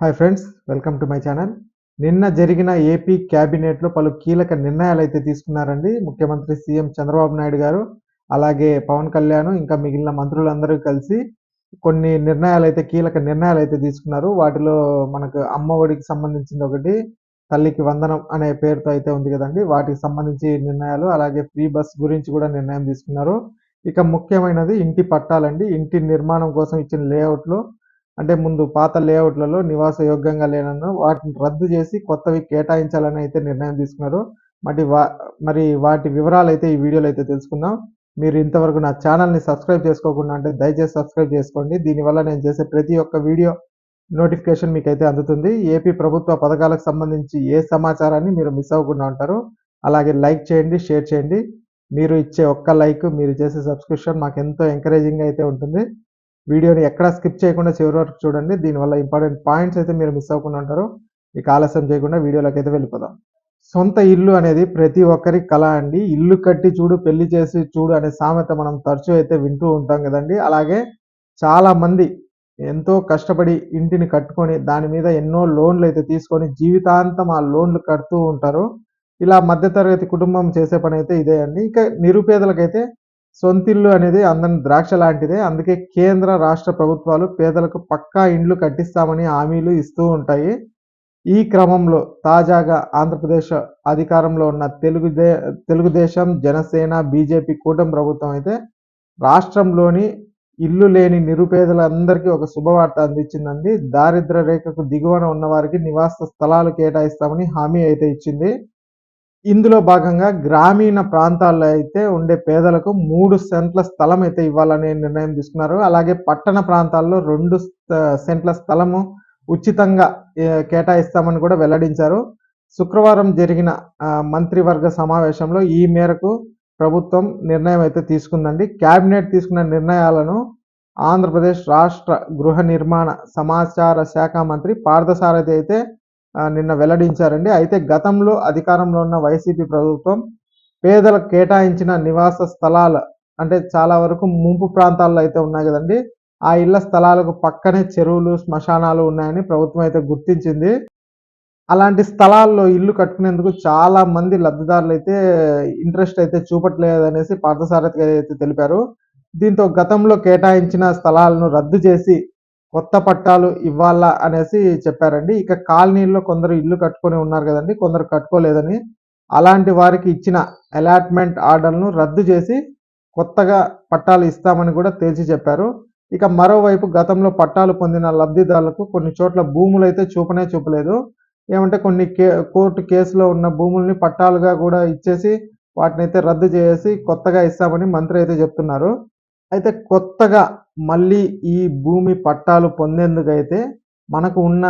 Hi friends welcome to my channel నిన్న జరిగిన AP క్యాబినెట్లో పలు కీలక నిర్ణయాలు అయితే తీసుకున్నారండి. ముఖ్యమంత్రి సీఎం చంద్రబాబు నాయుడు గారు అలాగే పవన్ కళ్యాణ్ ఇంకా మిగిలిన మంత్రులందరూ కలిసి కొన్ని నిర్ణయాలు అయితే కీలక నిర్ణయాలు అయితే తీసుకున్నారు. వాటిలో మనకు అమ్మ ఒడికి సంబంధించింది ఒకటి తల్లికి వందనం అనే పేరుతో అయితే ఉంది కదండి. వాటికి సంబంధించి నిర్ణయాలు అలాగే ఫ్రీ బస్ గురించి కూడా నిర్ణయం తీసుకున్నారు. ఇక ముఖ్యమైనది ఇంటి పట్టాలండి. ఇంటి నిర్మాణం కోసం ఇచ్చిన లేఅవుట్లో అంటే ముందు పాత లేఅవుట్లలో నివాస యోగ్యంగా లేనన్న వాటిని రద్దు చేసి కొత్తవి కేటాయించాలని అయితే నిర్ణయం తీసుకున్నారు. మరి వా మరి వాటి వివరాలు అయితే ఈ వీడియోలో అయితే తెలుసుకుందాం. మీరు ఇంతవరకు నా ఛానల్ని సబ్స్క్రైబ్ చేసుకోకుండా అంటే దయచేసి సబ్స్క్రైబ్ చేసుకోండి. దీనివల్ల నేను చేసే ప్రతి ఒక్క వీడియో నోటిఫికేషన్ మీకు అయితే అందుతుంది. ఏపీ ప్రభుత్వ పథకాలకు సంబంధించి ఏ సమాచారాన్ని మీరు మిస్ అవ్వకుండా ఉంటారు అలాగే లైక్ చేయండి షేర్ చేయండి. మీరు ఇచ్చే ఒక్క లైక్ మీరు చేసే సబ్స్క్రిప్షన్ మాకు ఎంతో ఎంకరేజింగ్ అయితే ఉంటుంది. వీడియోని ఎక్కడ స్కిప్ చేయకుండా చివరి వరకు చూడండి. దీనివల్ల ఇంపార్టెంట్ పాయింట్స్ అయితే మీరు మిస్ అవ్వకుండా ఉంటారు. ఇక ఆలస్యం చేయకుండా వీడియోలోకి అయితే వెళ్ళిపోదాం. సొంత ఇల్లు అనేది ప్రతి ఒక్కరి కళ అండి. ఇల్లు కట్టి చూడు పెళ్ళి చేసి చూడు అనే సామెత మనం తరచూ అయితే వింటూ ఉంటాం కదండి. అలాగే చాలా మంది ఎంతో కష్టపడి ఇంటిని కట్టుకొని దాని మీద ఎన్నో లోన్లు అయితే తీసుకొని జీవితాంతం ఆ లోన్లు కడుతూ ఉంటారు. ఇలా మధ్యతరగతి కుటుంబం చేసే పని అయితే ఇదే అండి. ఇక నిరుపేదలకైతే సొంతిల్లు అనేది అందరి ద్రాక్ష లాంటిదే. అందుకే కేంద్ర రాష్ట్ర ప్రభుత్వాలు పేదలకు పక్కా ఇండ్లు కట్టిస్తామని హామీలు ఇస్తూ ఉంటాయి. ఈ క్రమంలో తాజాగా ఆంధ్రప్రదేశ్ అధికారంలో ఉన్న తెలుగుదే తెలుగుదేశం జనసేన బీజేపీ కూటమి ప్రభుత్వం అయితే రాష్ట్రంలోని ఇల్లు లేని నిరుపేదలందరికీ ఒక శుభవార్త అందించిందండి. దారిద్ర రేఖకు దిగువన ఉన్న వారికి నివాస స్థలాలు కేటాయిస్తామని హామీ అయితే ఇచ్చింది. ఇందులో భాగంగా గ్రామీణ ప్రాంతాల్లో అయితే ఉండే పేదలకు మూడు సెంట్ల స్థలం అయితే ఇవ్వాలనే నిర్ణయం తీసుకున్నారు. అలాగే పట్టణ ప్రాంతాల్లో రెండు సెంట్ల స్థలము ఉచితంగా కేటాయిస్తామని కూడా వెల్లడించారు. శుక్రవారం జరిగిన మంత్రివర్గ సమావేశంలో ఈ మేరకు ప్రభుత్వం నిర్ణయం అయితే తీసుకుందండి. కేబినెట్ తీసుకున్న నిర్ణయాలను ఆంధ్రప్రదేశ్ రాష్ట్ర గృహ నిర్మాణ సమాచార శాఖ మంత్రి పార్థసారథి అయితే నిన్న వెల్లడించారండి. అయితే గతంలో అధికారంలో ఉన్న వైసీపీ ప్రభుత్వం పేదలకు కేటాయించిన నివాస స్థలాలు అంటే చాలా వరకు ముంపు ప్రాంతాల్లో అయితే ఉన్నాయి కదండి. ఆ ఇళ్ళ స్థలాలకు పక్కనే చెరువులు శ్మశానాలు ఉన్నాయని ప్రభుత్వం అయితే గుర్తించింది. అలాంటి స్థలాల్లో ఇల్లు కట్టుకునేందుకు చాలా మంది లబ్ధిదారులు అయితే ఇంట్రెస్ట్ అయితే చూపట్లేదు అనేసి పార్థసారథి అయితే తెలిపారు. దీంతో గతంలో కేటాయించిన స్థలాలను రద్దు చేసి కొత్త పట్టాలు ఇవ్వాలా అనేసి చెప్పారండి. ఇక కాలనీల్లో కొందరు ఇల్లు కట్టుకొని ఉన్నారు కదండి కొందరు కట్టుకోలేదని. అలాంటి వారికి ఇచ్చిన అలాట్మెంట్ ఆర్డర్ను రద్దు చేసి కొత్తగా పట్టాలు ఇస్తామని కూడా తేల్చి చెప్పారు. ఇక మరోవైపు గతంలో పట్టాలు పొందిన లబ్ధిదారులకు కొన్ని చోట్ల భూములు అయితే చూపనే చూపలేదు. ఏమంటే కొన్ని కే కోర్టు కేసులో ఉన్న భూముల్ని పట్టాలుగా కూడా ఇచ్చేసి వాటిని అయితే రద్దు చేసి కొత్తగా ఇస్తామని మంత్రి అయితే చెప్తున్నారు. అయితే కొత్తగా మళ్ళీ ఈ భూమి పట్టాలు పొందేందుకైతే మనకు ఉన్న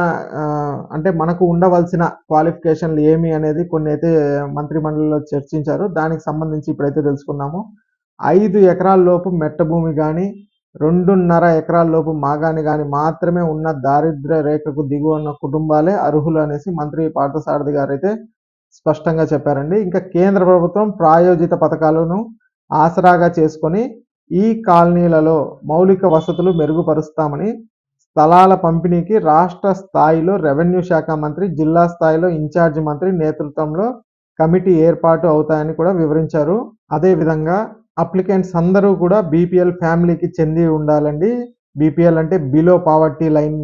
అంటే మనకు ఉండవలసిన క్వాలిఫికేషన్లు ఏమి అనేది కొన్ని అయితే మంత్రిమండలిలో చర్చించారు. దానికి సంబంధించి ఇప్పుడైతే తెలుసుకున్నాము ఐదు ఎకరాల లోపు మెట్ట భూమి కానీ రెండున్నర ఎకరాల లోపు మాగాని కానీ మాత్రమే ఉన్న దారిద్ర్య రేఖకు దిగువ ఉన్న కుటుంబాలే అర్హులు అనేసి మంత్రి పార్థసారథి గారు అయితే స్పష్టంగా చెప్పారండి. ఇంకా కేంద్ర ప్రభుత్వం ప్రాయోజిత పథకాలను ఆసరాగా చేసుకొని ఈ కాలనీలలో మౌలిక వసతులు మెరుగుపరుస్తామని స్థలాల పంపిణీకి రాష్ట్ర స్థాయిలో రెవెన్యూ శాఖ మంత్రి జిల్లా స్థాయిలో ఇన్ఛార్జ్ మంత్రి నేతృత్వంలో కమిటీ ఏర్పాటు అవుతాయని కూడా వివరించారు. అదేవిధంగా అప్లికెంట్స్ అందరూ కూడా బీపీఎల్ ఫ్యామిలీకి చెంది ఉండాలండి. బీపీఎల్ అంటే బిలో పావర్టీ లైన్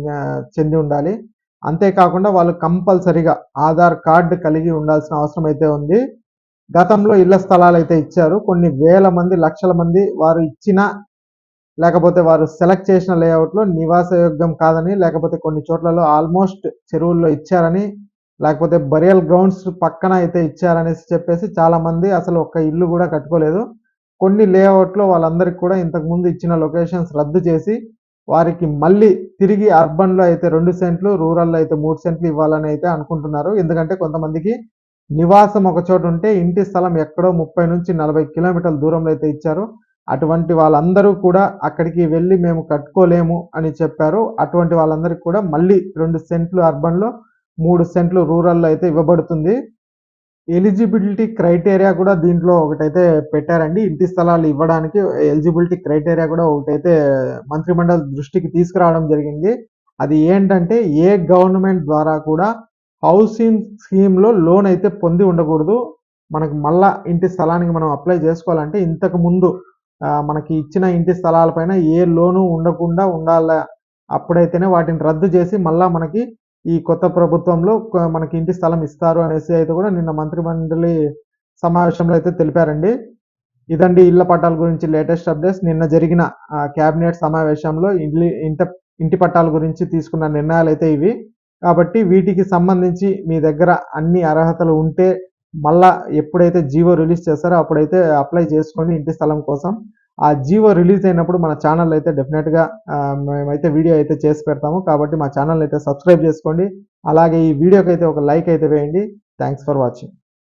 చెంది ఉండాలి. అంతేకాకుండా వాళ్ళు కంపల్సరిగా ఆధార్ కార్డు కలిగి ఉండాల్సిన అవసరం అయితే ఉంది. గతంలో ఇళ్ళ స్థలాలు అయితే ఇచ్చారు. కొన్ని వేల మంది లక్షల మంది వారు ఇచ్చిన లేకపోతే వారు సెలెక్ట్ చేసిన లేఅవుట్లో నివాసయోగ్యం కాదని లేకపోతే కొన్ని చోట్లలో ఆల్మోస్ట్ చెరువుల్లో ఇచ్చారని లేకపోతే బరియల్ గ్రౌండ్స్ పక్కన అయితే ఇచ్చారనేసి చెప్పేసి చాలా మంది అసలు ఒక్క ఇల్లు కూడా కట్టుకోలేదు. కొన్ని లేఅవుట్లో వాళ్ళందరికీ కూడా ఇంతకుముందు ఇచ్చిన లొకేషన్స్ రద్దు చేసి వారికి మళ్ళీ తిరిగి అర్బన్లో అయితే రెండు సెంట్లు రూరల్లో అయితే మూడు సెంట్లు ఇవ్వాలని అయితే అనుకుంటున్నారు. ఎందుకంటే కొంతమందికి నివాసం ఒక చోట ఉంటే ఇంటి స్థలం ఎక్కడో ముప్పై నుంచి నలభై కిలోమీటర్ల దూరంలో అయితే ఇచ్చారు. అటువంటి వాళ్ళందరూ కూడా అక్కడికి వెళ్ళి మేము కట్టుకోలేము అని చెప్పారు. అటువంటి వాళ్ళందరికీ కూడా మళ్ళీ రెండు సెంట్లు అర్బన్లో మూడు సెంట్లు రూరల్లో అయితే ఇవ్వబడుతుంది. ఎలిజిబిలిటీ క్రైటీరియా కూడా దీంట్లో ఒకటైతే పెట్టారండి. ఇంటి స్థలాలు ఇవ్వడానికి ఎలిజిబిలిటీ క్రైటీరియా కూడా ఒకటైతే మంత్రిమండలి దృష్టికి తీసుకురావడం జరిగింది. అది ఏంటంటే ఏ గవర్నమెంట్ ద్వారా కూడా హౌసింగ్ స్కీమ్లో లోన్ అయితే పొంది ఉండకూడదు. మనకి మళ్ళా ఇంటి స్థలానికి మనం అప్లై చేసుకోవాలంటే ఇంతకు ముందు మనకి ఇచ్చిన ఇంటి స్థలాలపైన ఏ లోను ఉండకుండా ఉండాల. అప్పుడైతేనే వాటిని రద్దు చేసి మళ్ళా మనకి ఈ కొత్త ప్రభుత్వంలో మనకి ఇంటి స్థలం ఇస్తారు అనేసి అయితే కూడా నిన్న మంత్రి మండలి సమావేశంలో అయితే తెలిపారండి. ఇదండి ఇళ్ళ పట్టాల గురించి లేటెస్ట్ అప్డేట్స్. నిన్న జరిగిన క్యాబినెట్ సమావేశంలో ఇంటి ఇంటి పట్టాల గురించి తీసుకున్న నిర్ణయాలు అయితే ఇవి. కాబట్టి వీటికి సంబంధించి మీ దగ్గర అన్ని అర్హతలు ఉంటే మళ్ళా ఎప్పుడైతే జీవో రిలీజ్ చేస్తారో అప్పుడైతే అప్లై చేసుకొని ఇంటి స్థలం కోసం. ఆ జీవో రిలీజ్ అయినప్పుడు మన ఛానల్ అయితే డెఫినెట్గా మేమైతే వీడియో అయితే చేసి పెడతాము. కాబట్టి మా ఛానల్ అయితే సబ్స్క్రైబ్ చేసుకోండి. అలాగే ఈ వీడియోకి అయితే ఒక లైక్ అయితే వేయండి. Thanks for watching.